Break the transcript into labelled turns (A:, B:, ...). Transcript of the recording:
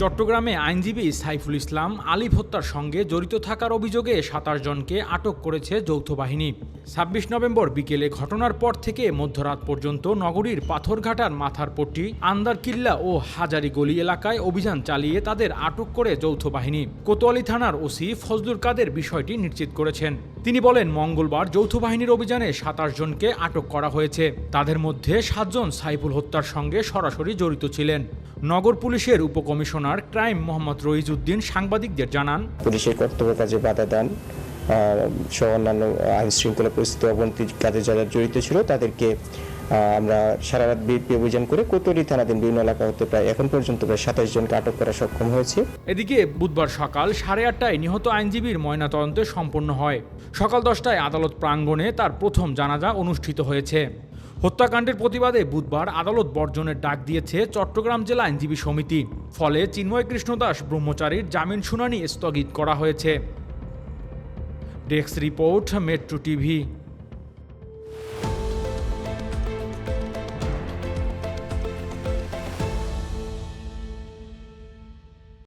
A: চট্টগ্রামে আইনজীবী সাইফুল ইসলাম আলিফ হত্যার সঙ্গে জড়িত থাকার অভিযোগে সাতাশ জনকে আটক করেছে যৌথ বাহিনী। ছাব্বিশ নভেম্বর বিকেলে ঘটনার পর থেকে মধ্যরাত পর্যন্ত নগরীর পাথরঘাটার মাথার পট্টি, আন্দারকিল্লা ও হাজারি গলি এলাকায় অভিযান চালিয়ে তাদের আটক করে যৌথ বাহিনী। কোতোয়ালি থানার ওসি ফজলুর কাদের বিষয়টি নিশ্চিত করেছেন। তিনি বলেন, মঙ্গলবার যৌথ বাহিনীর অভিযানে সাতাশ জনকে আটক করা হয়েছে। তাদের মধ্যে সাতজন সাইফুল হত্যার সঙ্গে সরাসরি জড়িত ছিলেন। নগর পুলিশের উপকমিশনার ক্রাইম মোহাম্মদ রইজউদ্দিন সাংবাদিকদের জানান।
B: পুলিশের কর্তব্য কাজে বাধা দেন সহ অন্যান্য আইন শৃঙ্খলা পরিস্থিতি অবনতির কাজে যারা জড়িত ছিল তাদেরকে আমরা সারা রাত বিএপি অভিযান করে কোতরি থানাধীন বিভিন্ন এলাকা হতে প্রায় এখন পর্যন্ত প্রায় সাতাশ জনকে আটক করা সক্ষম হয়েছে।
A: এদিকে বুধবার সকাল সাড়ে আটটায় নিহত আইনজীবীর ময়নাতদন্ত সম্পন্ন হয়। সকাল দশটায় আদালত প্রাঙ্গণে তার প্রথম জানাজা অনুষ্ঠিত হয়েছে। হত্যাকাণ্ডের প্রতিবাদে বুধবার আদালত বর্জনের ডাক দিয়েছে চট্টগ্রাম জেলা আইনজীবী সমিতি। ফলে চিন্ময় কৃষ্ণ দাস ব্রহ্মচারীর জামিন শুনানি স্থগিত করা হয়েছে। Desk report, metro TV.